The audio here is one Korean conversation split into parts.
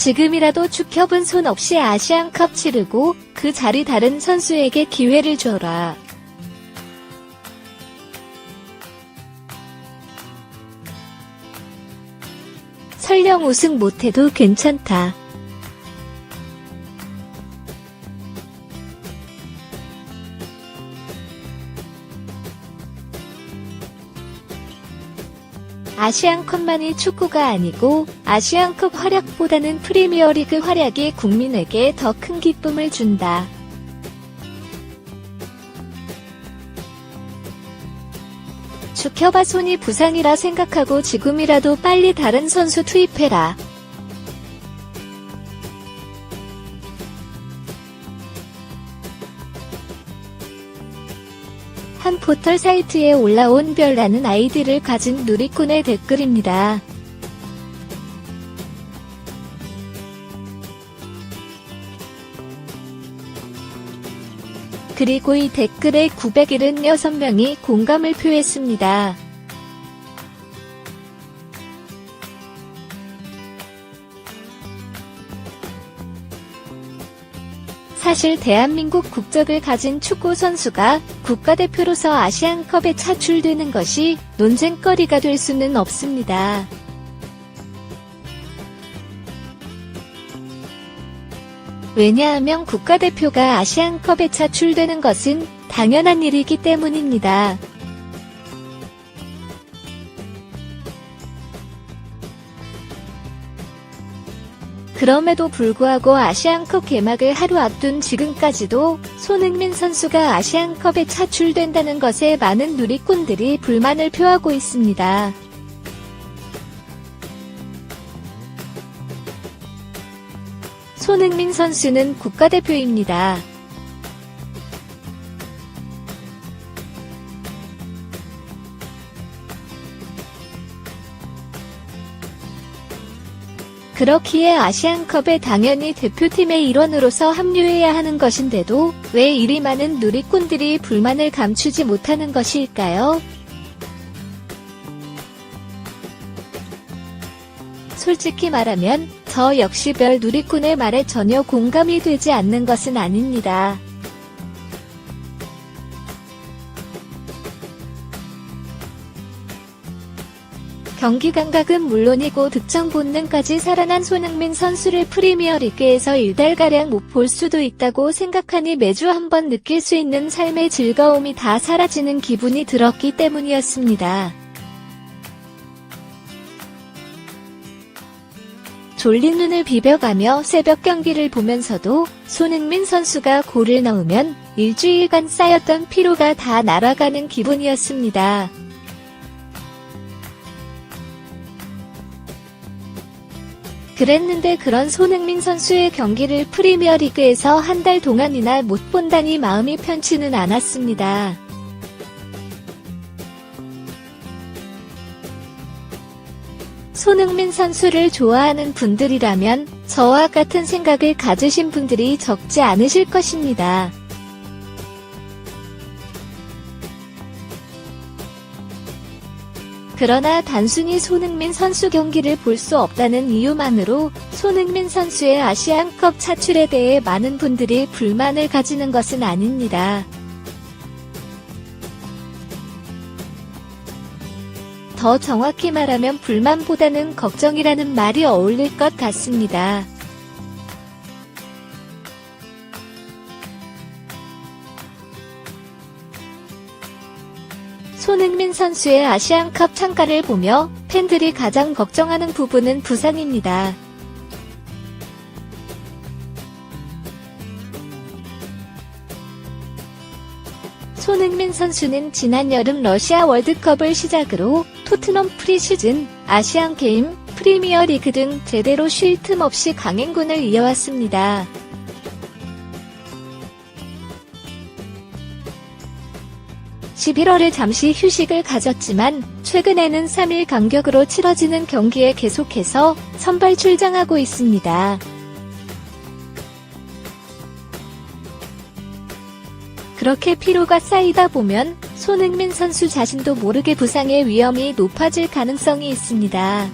지금이라도 축협은 손 없이 아시안컵 치르고 그 자리 다른 선수에게 기회를 줘라. 설령 우승 못해도 괜찮다. 아시안컵만이 축구가 아니고 아시안컵 활약보다는 프리미어리그 활약이 국민에게 더 큰 기쁨을 준다. 축협아 손이 부상이라 생각하고 지금이라도 빨리 다른 선수 투입해라. 포털 사이트에 올라온 별라는 아이디를 가진 누리꾼의 댓글입니다. 그리고 이 댓글에 976명이 공감을 표했습니다. 사실 대한민국 국적을 가진 축구 선수가 국가대표로서 아시안컵에 차출되는 것이 논쟁거리가 될 수는 없습니다. 왜냐하면 국가대표가 아시안컵에 차출되는 것은 당연한 일이기 때문입니다. 그럼에도 불구하고 아시안컵 개막을 하루 앞둔 지금까지도 손흥민 선수가 아시안컵에 차출된다는 것에 많은 누리꾼들이 불만을 표하고 있습니다. 손흥민 선수는 국가대표입니다. 그렇기에 아시안컵에 당연히 대표팀의 일원으로서 합류해야 하는 것인데도 왜 이리 많은 누리꾼들이 불만을 감추지 못하는 것일까요? 솔직히 말하면 저 역시 별 누리꾼의 말에 전혀 공감이 되지 않는 것은 아닙니다. 경기 감각은 물론이고 득점 본능까지 살아난 손흥민 선수를 프리미어리그에서 일달가량 못 볼 수도 있다고 생각하니 매주 한 번 느낄 수 있는 삶의 즐거움이 다 사라지는 기분이 들었기 때문이었습니다. 졸린 눈을 비벼가며 새벽 경기를 보면서도 손흥민 선수가 골을 넣으면 일주일간 쌓였던 피로가 다 날아가는 기분이었습니다. 그랬는데 그런 손흥민 선수의 경기를 프리미어 리그에서 한 달 동안이나 못 본다니 마음이 편치는 않았습니다. 손흥민 선수를 좋아하는 분들이라면 저와 같은 생각을 가지신 분들이 적지 않으실 것입니다. 그러나 단순히 손흥민 선수 경기를 볼 수 없다는 이유만으로 손흥민 선수의 아시안컵 차출에 대해 많은 분들이 불만을 가지는 것은 아닙니다. 더 정확히 말하면 불만보다는 걱정이라는 말이 어울릴 것 같습니다. 선수의 아시안컵 참가를 보며 팬들이 가장 걱정하는 부분은 부상입니다. 손흥민 선수는 지난 여름 러시아 월드컵을 시작으로 토트넘 프리시즌, 아시안 게임, 프리미어 리그 등 제대로 쉴 틈 없이 강행군을 이어왔습니다. (11월에) 잠시 휴식을 가졌지만 최근에는 3일 간격으로 치러지는 경기에 계속해서 선발 출장하고 있습니다. 그렇게 피로가 쌓이다 보면 손흥민 선수 자신도 모르게 부상의 위험이 높아질 가능성이 있습니다.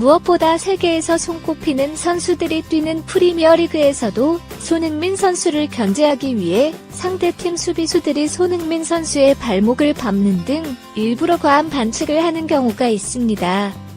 무엇보다 세계에서 손꼽히는 선수들이 뛰는 프리미어리그에서도 손흥민 선수를 견제하기 위해 상대팀 수비수들이 손흥민 선수의 발목을 밟는 등 일부러 과한 반칙을 하는 경우가 있습니다.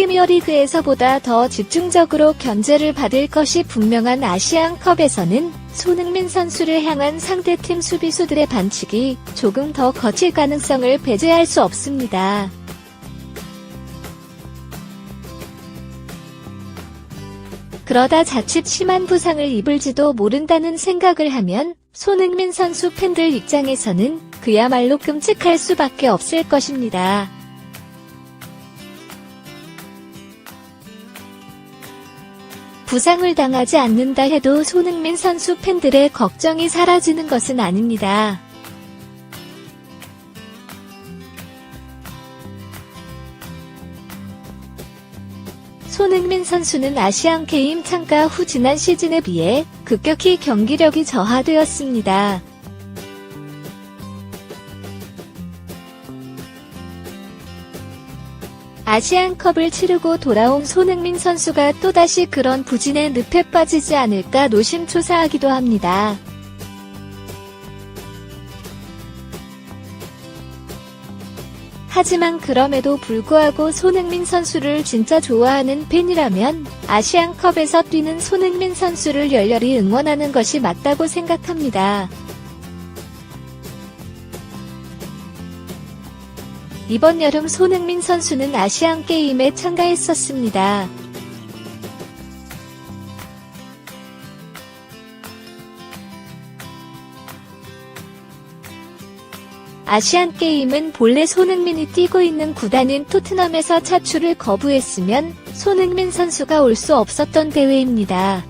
프리미어리그에서보다 더 집중적으로 견제를 받을 것이 분명한 아시안컵에서는 손흥민 선수를 향한 상대팀 수비수들의 반칙이 조금 더 거칠 가능성을 배제할 수 없습니다. 그러다 자칫 심한 부상을 입을지도 모른다는 생각을 하면 손흥민 선수 팬들 입장에서는 그야말로 끔찍할 수밖에 없을 것입니다. 부상을 당하지 않는다 해도 손흥민 선수 팬들의 걱정이 사라지는 것은 아닙니다. 손흥민 선수는 아시안 게임 참가 후 지난 시즌에 비해 급격히 경기력이 저하되었습니다. 아시안컵을 치르고 돌아온 손흥민 선수가 또다시 그런 부진의 늪에 빠지지 않을까 노심초사하기도 합니다. 하지만 그럼에도 불구하고 손흥민 선수를 진짜 좋아하는 팬이라면 아시안컵에서 뛰는 손흥민 선수를 열렬히 응원하는 것이 맞다고 생각합니다. 이번 여름 손흥민 선수는 아시안 게임에 참가했었습니다. 아시안 게임은 본래 손흥민이 뛰고 있는 구단인 토트넘에서 차출을 거부했으면 손흥민 선수가 올 수 없었던 대회입니다.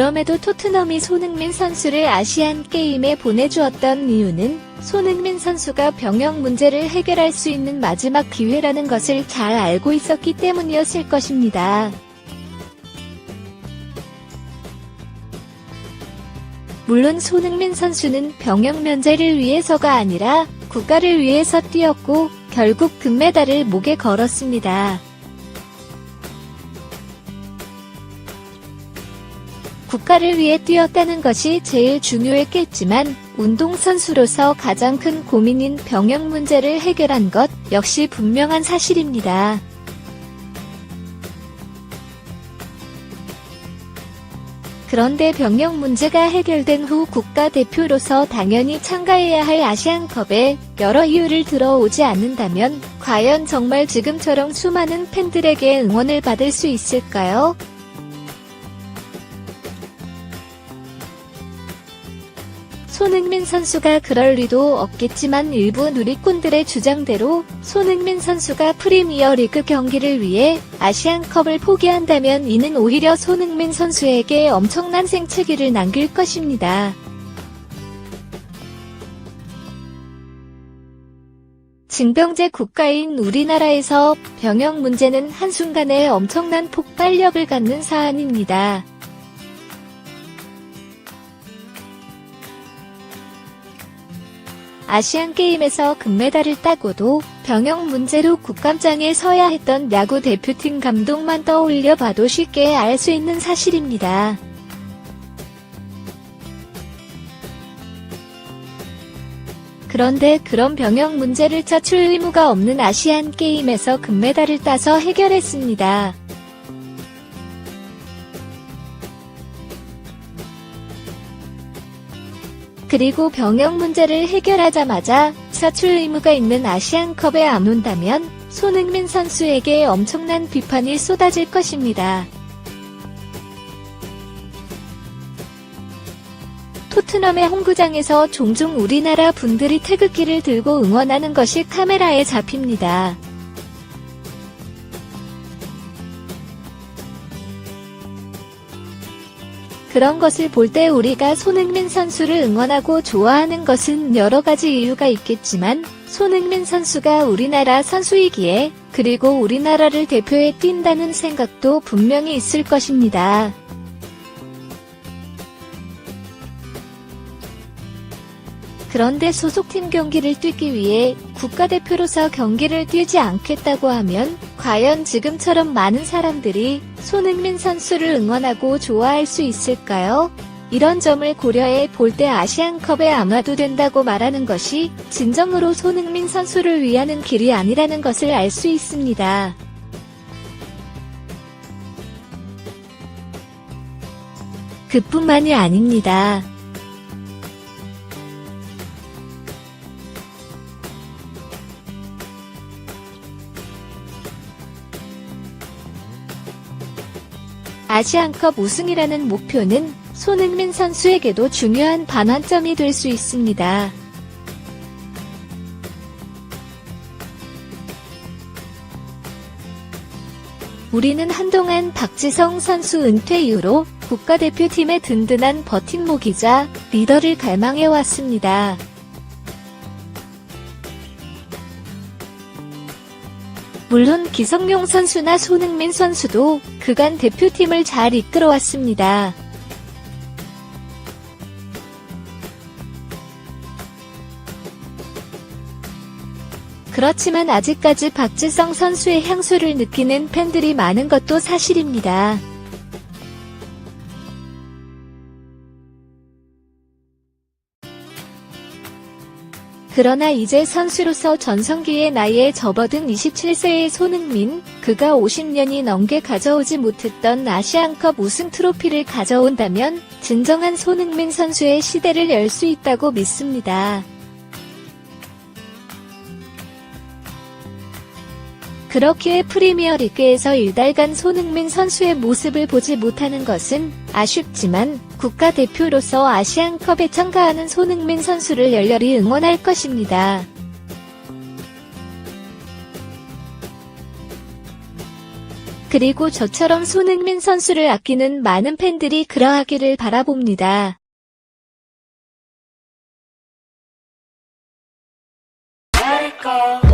그럼에도 토트넘이 손흥민 선수를 아시안 게임에 보내주었던 이유는 손흥민 선수가 병역 문제를 해결할 수 있는 마지막 기회라는 것을 잘 알고 있었기 때문이었을 것입니다. 물론 손흥민 선수는 병역 면제를 위해서가 아니라 국가를 위해서 뛰었고 결국 금메달을 목에 걸었습니다. 국가를 위해 뛰었다는 것이 제일 중요했겠지만 운동선수로서 가장 큰 고민인 병역 문제를 해결한 것 역시 분명한 사실입니다. 그런데 병역 문제가 해결된 후 국가대표로서 당연히 참가해야 할 아시안컵에 여러 이유를 들어오지 않는다면 과연 정말 지금처럼 수많은 팬들에게 응원을 받을 수 있을까요? 손흥민 선수가 그럴 리도 없겠지만 일부 누리꾼들의 주장대로 손흥민 선수가 프리미어리그 경기를 위해 아시안컵을 포기한다면 이는 오히려 손흥민 선수에게 엄청난 생채기를 남길 것입니다. 징병제 국가인 우리나라에서 병역 문제는 한순간에 엄청난 폭발력을 갖는 사안입니다. 아시안 게임에서 금메달을 따고도 병역 문제로 국감장에 서야 했던 야구 대표팀 감독만 떠올려 봐도 쉽게 알 수 있는 사실입니다. 그런데 그런 병역 문제를 차출 의무가 없는 아시안 게임에서 금메달을 따서 해결했습니다. 그리고 병역 문제를 해결하자마자 사출 의무가 있는 아시안컵에 안 온다면 손흥민 선수에게 엄청난 비판이 쏟아질 것입니다. 토트넘의 홈구장에서 종종 우리나라 분들이 태극기를 들고 응원하는 것이 카메라에 잡힙니다. 그런 것을 볼 때 우리가 손흥민 선수를 응원하고 좋아하는 것은 여러 가지 이유가 있겠지만 손흥민 선수가 우리나라 선수이기에 그리고 우리나라를 대표해 뛴다는 생각도 분명히 있을 것입니다. 그런데 소속팀 경기를 뛰기 위해 국가대표로서 경기를 뛰지 않겠다고 하면 과연 지금처럼 많은 사람들이 손흥민 선수를 응원하고 좋아할 수 있을까요? 이런 점을 고려해 볼 때 아시안컵에 아마도 된다고 말하는 것이 진정으로 손흥민 선수를 위하는 길이 아니라는 것을 알 수 있습니다. 그뿐만이 아닙니다. 아시안컵 우승이라는 목표는 손흥민 선수에게도 중요한 반환점이 될 수 있습니다. 우리는 한동안 박지성 선수 은퇴 이후로 국가대표팀의 든든한 버팀목이자 리더를 갈망해왔습니다. 물론 기성용 선수나 손흥민 선수도 그간 대표팀을 잘 이끌어왔습니다. 그렇지만 아직까지 박지성 선수의 향수를 느끼는 팬들이 많은 것도 사실입니다. 그러나 이제 선수로서 전성기의 나이에 접어든 27세의 손흥민, 그가 50년이 넘게 가져오지 못했던 아시안컵 우승 트로피를 가져온다면 진정한 손흥민 선수의 시대를 열 수 있다고 믿습니다. 그렇기에 프리미어 리그에서 일달간 손흥민 선수의 모습을 보지 못하는 것은 아쉽지만 국가대표로서 아시안컵에 참가하는 손흥민 선수를 열렬히 응원할 것입니다. 그리고 저처럼 손흥민 선수를 아끼는 많은 팬들이 그러하기를 바라봅니다. Go.